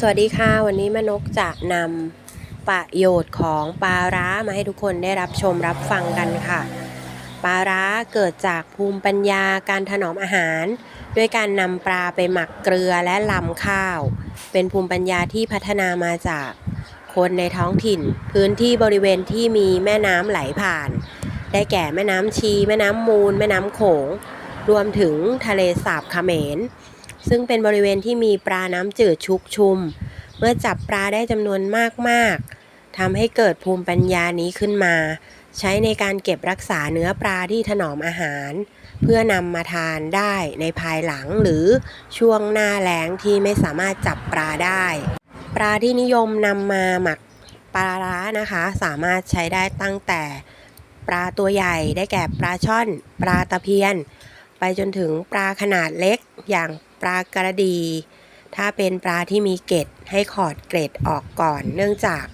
สวัสดีค่ะวันนี้แม่นกจะนำประโยชน์ของปลาร้ามาให้ทุกคนได้รับชมรับฟังกันค่ะ ปลาร้าเกิดจากภูมิปัญญาการถนอมอาหาร ด้วยการนำปลาไปหมักเกลือและลำข้าว เป็นภูมิปัญญาที่พัฒนามาจากคนในท้องถิ่น พื้นที่บริเวณที่มีแม่น้ำไหลผ่าน ได้แก่แม่น้ำชี แม่น้ำมูล แม่น้ำโขง รวมถึงทะเลสาบเขมร ซึ่งเป็นบริเวณที่มีปลาน้ำจืดชุกชุม เมื่อจับปลาได้จำนวนมากๆทำให้เกิดภูมิปัญญานี้ขึ้นมา ใช้ในการเก็บรักษาเนื้อปลาที่ถนอมอาหาร เพื่อนำมาทานได้ในภายหลังหรือช่วงหน้าแล้งที่ไม่สามารถจับปลาได้ ปลาที่นิยมนำมาหมักปลาร้านะคะ สามารถใช้ได้ตั้งแต่ปลาตัวใหญ่ได้แก่ปลาช่อน ปลาตะเพียน ไปจนถึงปลาขนาดเล็กอย่างปลากระดี ถ้าเป็นปลาที่มีเกล็ดให้ขอดเกล็ดออกก่อน เนื่องจาก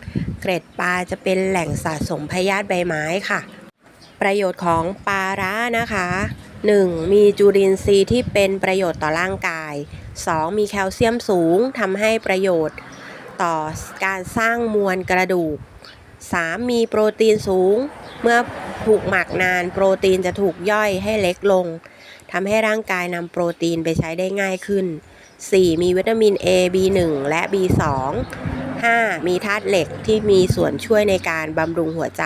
เกล็ดปลาจะเป็นแหล่งสะสมพยาธิใบไม้ค่ะ ประโยชน์ของปลาร้านะคะ 1. มีจุลินทรีย์ที่เป็นประโยชน์ต่อร่างกาย 2. มีแคลเซียมสูงทำให้ประโยชน์ต่อการสร้างมวลกระดูก 3. มีโปรตีนสูง เมื่อถูกหมักนานโปรตีนจะถูกย่อยให้เล็กลง ทำให้ร่างกายนำโปรตีนไปใช้ได้ง่ายขึ้น 4. มีวิตามิน A B1 และ B2 5. มีธาตุเหล็กที่มีส่วนช่วยในการบำรุงหัวใจ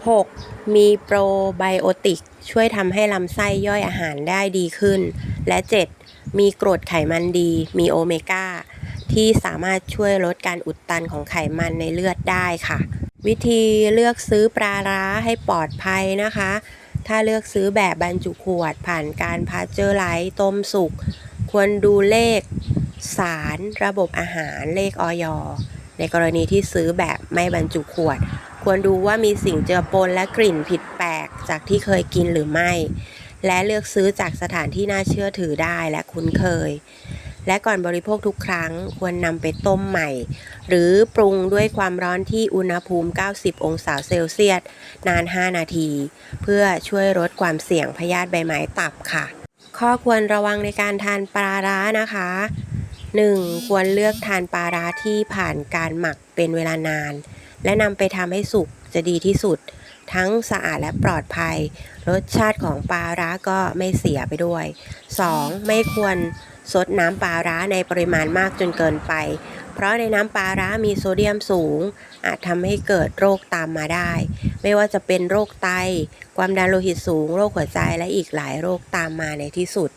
6. มีโปรไบโอติก ช่วยทำให้ลำไส้ย่อยอาหารได้ดีขึ้น และ 7. มีกรดไขมันดี มีโอเมก้า ที่สามารถช่วยลดการอุดตันของไขมันในเลือดได้ค่ะ วิธีเลือกซื้อปลาร้าให้ปลอดภัยนะคะ ถ้าเลือกซื้อแบบบรรจุขวดผ่านการพาสเจอร์ไลท์ต้มสุก ควรดูเลขสารระบบอาหารเลขออยในกรณีที่ซื้อแบบไม่บรรจุขวด ควรดูว่ามีสิ่งเจือปนและกลิ่นผิดแปลกจากที่เคยกินหรือไม่ และเลือกซื้อจากสถานที่น่าเชื่อถือได้และคุ้นเคย และก่อนบริโภคทุกครั้งควรนำไปต้มใหม่ หรือปรุงด้วยความร้อนที่อุณหภูมิ 90 องศาเซลเซียส นาน 5 นาที เพื่อช่วยลดความเสี่ยงพยาธิใบไม้ตับค่ะ ข้อควรระวังในการทานปลาร้านะคะ 1. ควรเลือกทานปลาร้าที่ผ่านการหมักเป็นเวลานาน และนำไปทำให้สุกจะดีที่สุด ทั้งสะอาดและปลอดภัย รสชาติของปลาร้าก็ไม่เสียไปด้วย 2. ไม่ควร ซดน้ำปลาร้าในปริมาณมากจนเกินไป เพราะในน้ำปลาร้ามีโซเดียมสูง อาจทำให้เกิดโรคตามมาได้ ไม่ว่าจะเป็นโรคไต ความดันโลหิตสูง โรคหัวใจและอีกหลายโรคตามมาในที่สุด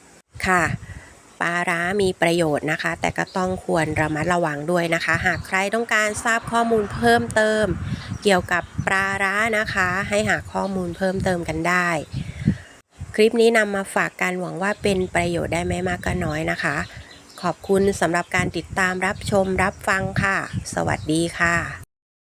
ค่ะปลาร้ามีประโยชน์นะคะ แต่ก็ต้องควรระมัดระวังด้วยนะคะ หากใครต้องการทราบข้อมูลเพิ่มเติม เกี่ยวกับปลาร้านะคะ ให้หาข้อมูลเพิ่มเติมกันได้ คลิปนี้นำมาฝากกันหวังว่าเป็นประโยชน์ได้ไม่มากก็น้อยนะคะ ขอบคุณสำหรับการติดตามรับชมรับฟังค่ะ สวัสดีค่ะ